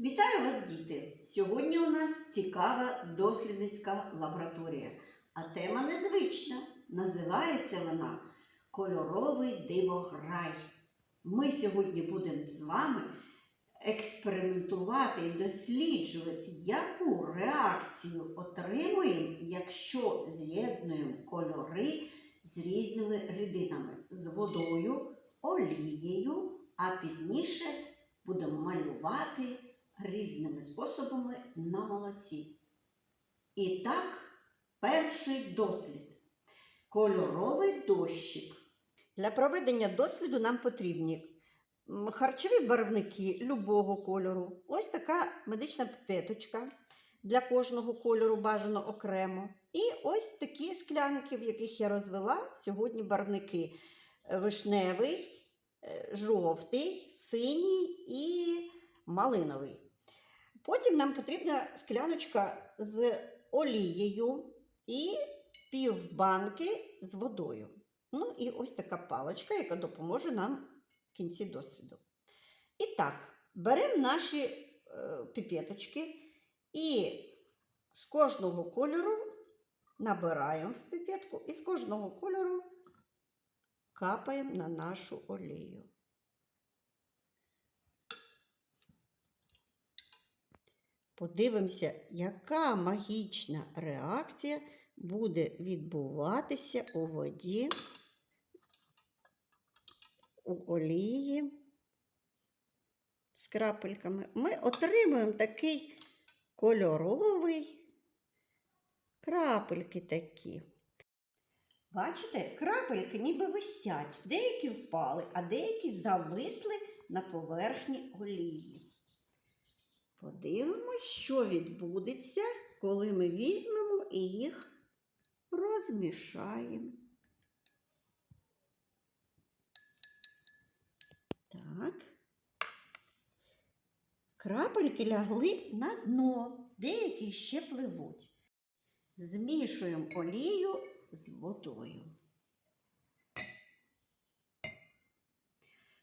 Вітаю вас, діти! Сьогодні у нас цікава дослідницька лабораторія, а тема незвична. Називається вона Кольоровий дивограй. Ми сьогодні будемо з вами експериментувати і досліджувати, яку реакцію отримуємо, якщо з'єднуємо кольори з рідними рідинами, з водою, олією, а пізніше будемо малювати різними способами на молоці. І так, перший дослід. Кольоровий дощик. Для проведення досліду нам потрібні харчові барвники любого кольору. Ось така медична пипеточка для кожного кольору бажано окремо. І ось такі склянки, в яких я розвела сьогодні барвники. Вишневий, е, жовтий, синій і малиновий. Потім нам потрібна скляночка з олією і півбанки з водою. Ну і ось така паличка, яка допоможе нам в кінці досліду. І так, беремо наші е, піпеточки і з кожного кольору набираємо в піпетку і з кожного кольору капаємо на нашу олію. Подивимося, яка магічна реакція буде відбуватися у воді, у олії з крапельками. Ми отримуємо такий кольоровий крапельки такі. Бачите, крапельки ніби висять. Деякі впали, а деякі зависли на поверхні олії. Подивимось, що відбудеться, коли ми візьмемо і їх розмішаємо. Так. Крапельки лягли на дно, деякі ще пливуть. Змішуємо олію з водою.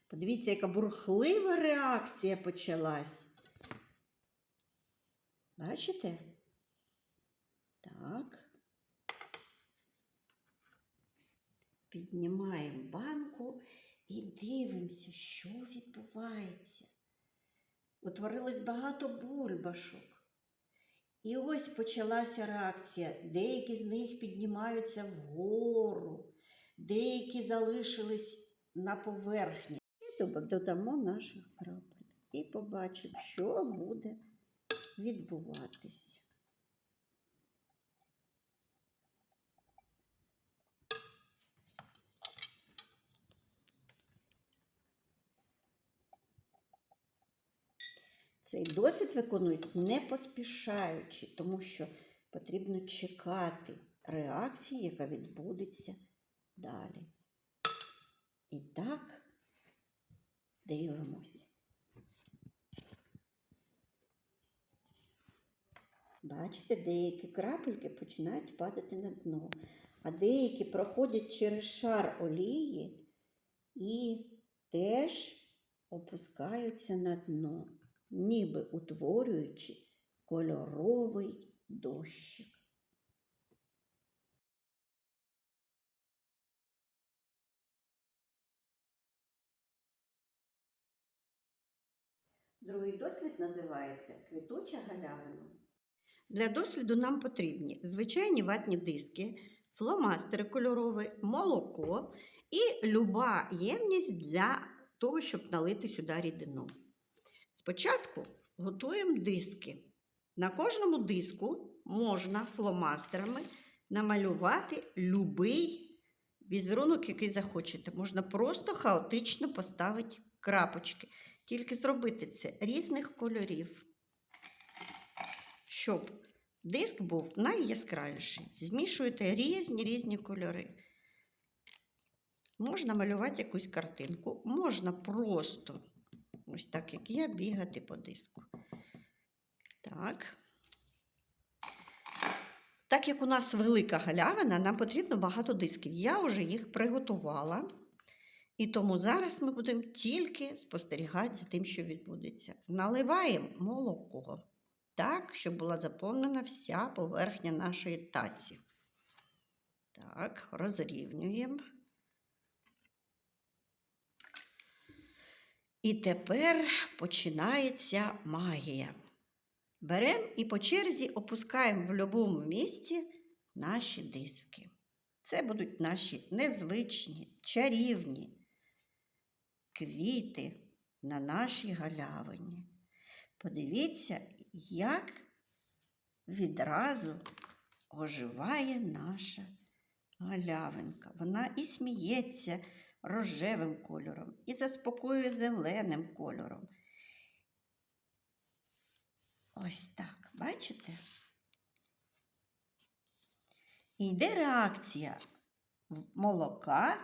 Подивіться, яка бурхлива реакція почалась. Бачите? Так. Піднімаємо банку і дивимося, що відбувається. Утворилось багато бульбашок. І ось почалася реакція. Деякі з них піднімаються вгору, деякі залишились на поверхні. І додамо наших крапель. І побачимо, що буде відбуватись. Цей досвід виконують не поспішаючи, тому що потрібно чекати реакції, яка відбудеться далі. І так, дивимось. Бачите, деякі крапельки починають падати на дно, а деякі проходять через шар олії і теж опускаються на дно, ніби утворюючи кольоровий дощик. Другий дослід називається Квітуча галявина. Для досліду нам потрібні звичайні ватні диски, фломастери кольорові, молоко і люба ємність для того, щоб налити сюди рідину. Спочатку готуємо диски. На кожному диску можна фломастерами намалювати любий візерунок, який захочете. Можна просто хаотично поставити крапочки. Тільки зробити це різних кольорів щоб диск був найяскравіший. Змішуєте різні різні кольори. Можна малювати якусь картинку, можна просто, ось так, як я, бігати по диску. Так. Так як у нас велика галявина, нам потрібно багато дисків. Я вже їх приготувала. І тому зараз ми будемо тільки спостерігати за тим, що відбудеться. Наливаємо молоко так, щоб була заповнена вся поверхня нашої таці. Так, розрівнюємо. І тепер починається магія. Беремо і по черзі опускаємо в будь-якому місці наші диски. Це будуть наші незвичні, чарівні квіти на нашій галявині. Подивіться, як відразу оживає наша галявинка. Вона і сміється рожевим кольором, і заспокоює зеленим кольором. Ось так, бачите? І йде реакція молока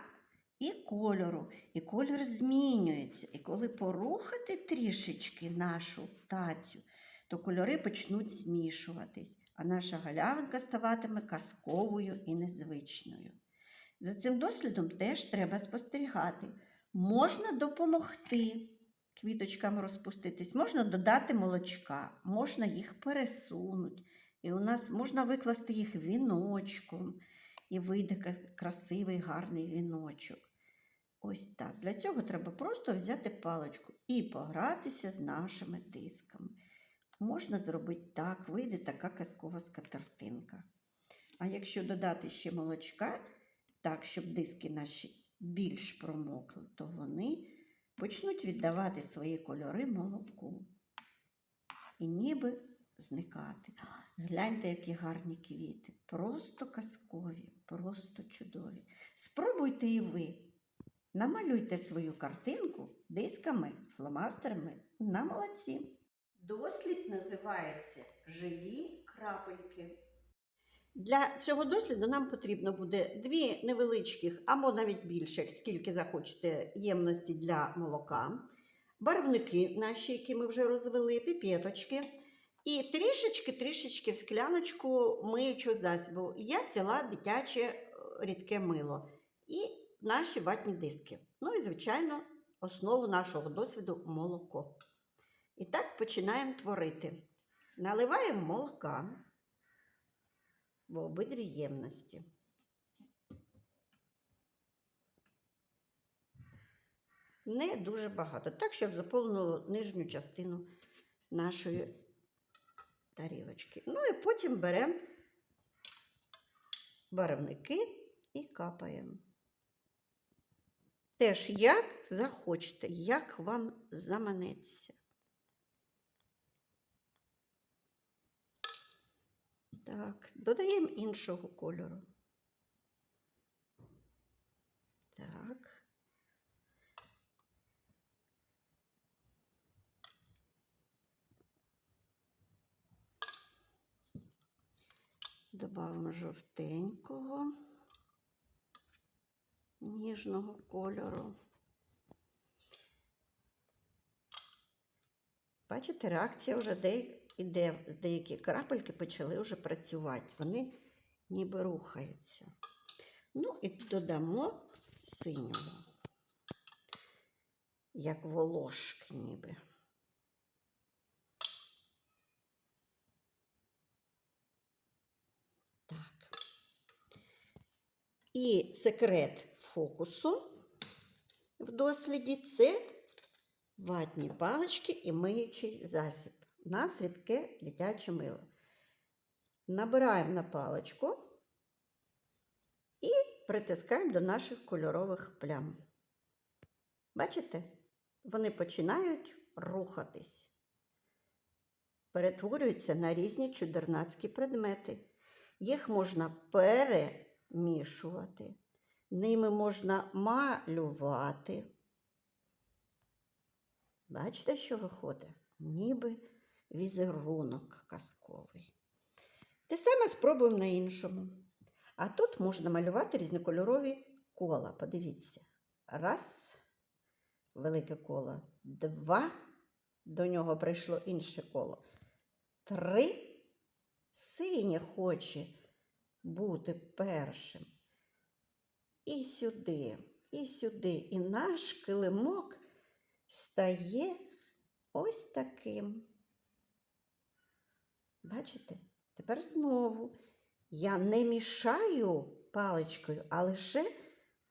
і кольору. І кольор змінюється. І коли порухати трішечки нашу тацю, то кольори почнуть змішуватись, а наша галявинка ставатиме казковою і незвичною. За цим дослідом теж треба спостерігати. Можна допомогти квіточкам розпуститись, можна додати молочка, можна їх пересунути. І у нас можна викласти їх віночком, і вийде красивий гарний віночок. Ось так. Для цього треба просто взяти паличку і погратися з нашими дисками. Можна зробити так, вийде така казкова скатертинка. А якщо додати ще молочка, так, щоб диски наші більш промокли, то вони почнуть віддавати свої кольори молоку. І ніби зникати. Гляньте, які гарні квіти. Просто казкові, просто чудові. Спробуйте і ви. Намалюйте свою картинку дисками, фломастерами на молодці. Дослід називається Живі крапельки. Для цього досліду нам потрібно буде дві невеличких, або навіть більше, скільки захочете, ємності для молока, барвники наші, які ми вже розвели, піпеточки, і трішечки-трішечки в скляночку миючого засобу. Я взяла дитяче е, рідке мило і наші ватні диски. Ну і, звичайно, основу нашого досвіду молоко. І так починаємо творити. Наливаємо молока в обидві ємності. Не дуже багато, так, щоб заповнило нижню частину нашої тарілочки. Ну і потім беремо барвники і капаємо. Теж як захочете, як вам заманеться. Так, додаємо іншого кольору. Так. Добавимо жовтенького, ніжного кольору. Бачите, реакція вже де деякі крапельки почали вже працювати. Вони ніби рухаються. Ну і додамо синього, як волошки ніби. Так. І секрет фокусу в досліді це ватні палички і миючий засіб. У нас рідке дитяче мило. Набираємо на паличку і притискаємо до наших кольорових плям. Бачите? Вони починають рухатись, перетворюються на різні чудернацькі предмети. Їх можна перемішувати, ними можна малювати. Бачите, що виходить? Ніби візерунок казковий. Те саме спробуємо на іншому. А тут можна малювати різнокольорові кола. Подивіться. Раз, велике коло, два, до нього прийшло інше коло. Три, синє хоче бути першим. І сюди. і сюди. І наш килимок стає ось таким. Бачите? Тепер знову я не мішаю паличкою, а лише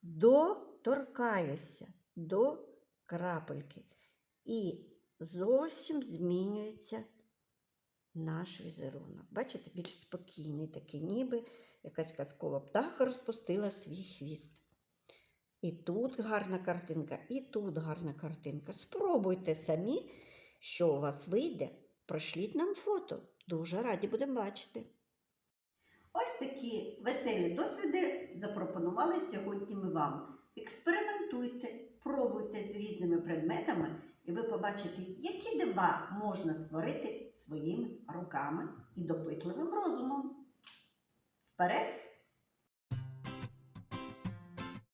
доторкаюся до крапельки. І зовсім змінюється наш візерунок. Бачите, більш спокійний такий, ніби якась казкова птаха розпустила свій хвіст. І тут гарна картинка, і тут гарна картинка. Спробуйте самі, що у вас вийде. Пришліть нам фото. Дуже раді будемо бачити. Ось такі веселі досвіди запропонували сьогодні ми вам. Експериментуйте, пробуйте з різними предметами, і ви побачите, які дива можна створити своїми руками і допитливим розумом. Вперед!